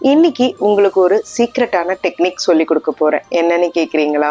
இன்னைக்கு உங்களுக்கு ஒரு சீக்ரெட்டான டெக்னிக் சொல்லி கொடுக்க போகிறேன் என்னன்னு கேட்குறீங்களா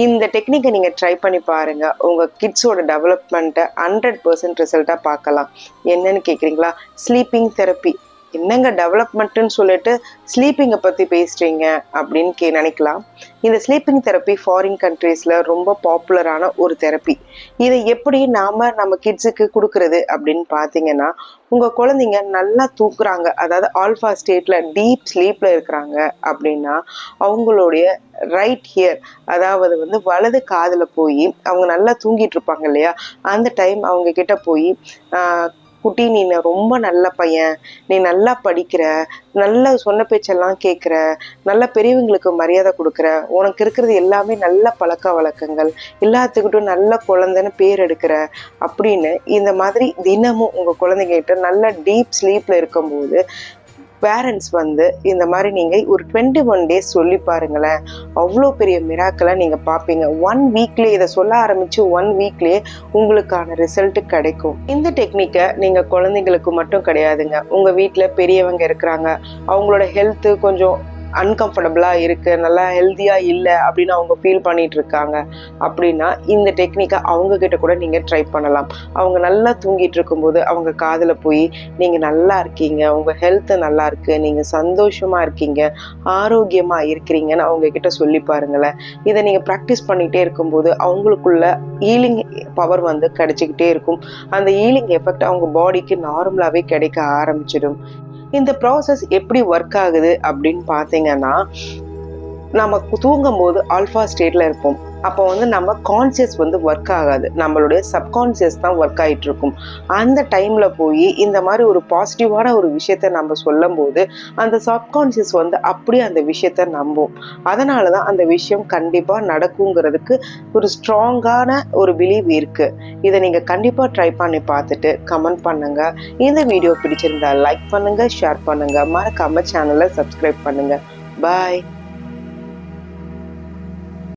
இந்த டெக்னிக்கை நீங்கள் ட்ரை பண்ணி பாருங்கள் உங்கள் கிட்ஸோட டெவலப்மெண்ட்டை ஹண்ட்ரட் பர்சன்ட் ரிசல்ட்டாக பார்க்கலாம். என்னன்னு கேட்குறீங்களா ஸ்லீப்பிங் தெரப்பி என்னங்க டெவலப்மெண்ட்டுன்னு சொல்லிட்டு ஸ்லீப்பிங்கை பற்றி பேசுகிறீங்க அப்படின்னு கே நினைக்கலாம். இந்த ஸ்லீப்பிங் தெரப்பி ஃபாரின் கண்ட்ரீஸில் ரொம்ப பாப்புலரான ஒரு தெரப்பி இதை எப்படி நாம் நம்ம கிட்ஸுக்கு கொடுக்கறது அப்படின்னு பார்த்தீங்கன்னா உங்கள் குழந்தைங்க நல்லா தூக்குறாங்க அதாவது ஆல்ஃபா ஸ்டேட்டில் டீப் ஸ்லீப்பில் இருக்கிறாங்க அப்படின்னா அவங்களுடைய ரைட் ஹியர் அதாவது வந்து வலது காதில் போய் அவங்க நல்லா தூங்கிட்டு இருப்பாங்க இல்லையா? அந்த டைம் அவங்க கிட்ட போய் குட்டி நீ ரொம்ப நல்ல பையன். நீ நல்லா படிக்கிற. நல்ல சொன்ன பேச்செல்லாம் கேட்குற நல்ல பெரியவங்களுக்கு மரியாதை கொடுக்குற. உனக்கு இருக்கிறது எல்லாமே நல்ல பழக்க வழக்கங்கள். எல்லாத்துக்கிட்டும் நல்ல குழந்தைன்னு பேர் எடுக்கிற. அப்படின்னு இந்த மாதிரி தினமும் உங்கள் குழந்தைங்கிட்ட நல்ல டீப் ஸ்லீப்பில் இருக்கும்போது பேரண்ட்ஸ் வந்து இந்த மாதிரி நீங்கள் ஒரு டுவெண்ட்டி ஒன் டேஸ் சொல்லி பாருங்களேன். அவ்வளோ பெரிய மிராக்களை நீங்கள் பார்ப்பீங்க. ஒன் வீக்லேயே இதை சொல்ல ஆரம்பித்து ஒன் வீக்லேயே உங்களுக்கான ரிசல்ட்டு கிடைக்கும். இந்த டெக்னிக்கை நீங்கள் குழந்தைங்களுக்கு மட்டும் கிடையாதுங்க. உங்கள் வீட்டில் பெரியவங்க இருக்கிறாங்க. அவங்களோட ஹெல்த்து கொஞ்சம் அன்கம்ஃபர்டபுளாக இருக்கு நல்லா ஹெல்த்தியாக இல்லை அப்படின்னு அவங்க ஃபீல் பண்ணிட்டு இருக்காங்க அப்படின்னா இந்த டெக்னிக்கை அவங்க கிட்ட கூட நீங்கள் ட்ரை பண்ணலாம். அவங்க நல்லா தூங்கிட்டு இருக்கும்போது அவங்க காதில் போய் நீங்கள் நல்லா இருக்கீங்க உங்கள் ஹெல்த்து நல்லா இருக்கு நீங்கள் சந்தோஷமா இருக்கீங்க ஆரோக்கியமாக இருக்கிறீங்கன்னு அவங்க கிட்ட சொல்லி பாருங்களேன். இதை நீங்கள் ப்ராக்டிஸ் பண்ணிகிட்டே இருக்கும்போது அவங்களுக்குள்ள ஹீலிங் பவர் வந்து கிடைச்சிக்கிட்டே இருக்கும். அந்த ஹீலிங் எஃபெக்ட் அவங்க பாடிக்கு நார்மலாகவே கிடைக்க ஆரம்பிச்சிடும். இந்த ப்ராசஸ் எப்படி ஒர்க் ஆகுது அப்படின்னு பார்த்தீங்கன்னா நம்ம தூங்கும் போது ஆல்ஃபா ஸ்டேட்ல இருப்போம். அப்போ வந்து நம்ம கான்சியஸ் வந்து ஒர்க் ஆகாது. நம்மளுடைய சப்கான்சியஸ் தான் ஒர்க் ஆகிட்டு இருக்கும் அந்த டைமில் போய் இந்த மாதிரி ஒரு பாசிட்டிவான ஒரு விஷயத்த நம்ம சொல்லும் போது அந்த சப்கான்சியஸ் வந்து அப்படியே அந்த விஷயத்த நம்பும். அதனால தான் அந்த விஷயம் கண்டிப்பாக நடக்குங்கிறதுக்கு ஒரு ஸ்ட்ராங்கான ஒரு பிலீவ் இருக்குது இதை நீங்கள் கண்டிப்பாக ட்ரை பண்ணி பார்த்துட்டு கமெண்ட் பண்ணுங்கள் இந்த வீடியோ பிடிச்சிருந்தா லைக் பண்ணுங்கள் ஷேர் பண்ணுங்கள் மறக்காமல் சேனலை சப்ஸ்கிரைப் பண்ணுங்கள் பாய்